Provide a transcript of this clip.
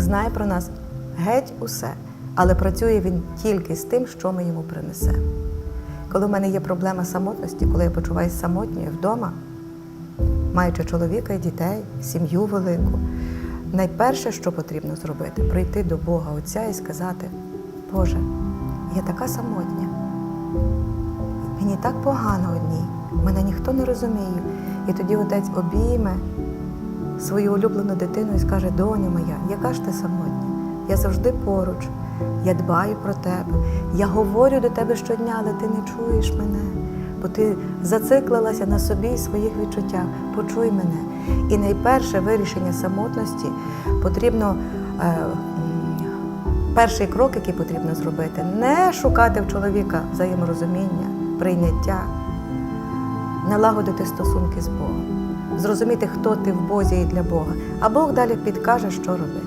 Знає про нас геть усе, але працює Він тільки з тим, що ми йому принесемо. Коли в мене є проблема самотності, коли я почуваюся самотньою вдома, маючи чоловіка і дітей, сім'ю велику, найперше, що потрібно зробити, прийти до Бога Отця і сказати: Боже, я така самотня, мені так погано одній, мене ніхто не розуміє. І тоді отець обійме свою улюблену дитину і скаже: Доню моя, яка ж ти самотня? Я завжди поруч, я дбаю про тебе, я говорю до тебе щодня, але ти не чуєш мене, бо ти зациклилася на собі і своїх відчуттях. Почуй мене. І найперше вирішення самотності потрібно. Е, Перший крок, який потрібно зробити, не шукати в чоловіка взаєморозуміння, прийняття, налагодити стосунки з Богом, зрозуміти, хто ти в Бозі і для Бога, а Бог далі підкаже, що робити.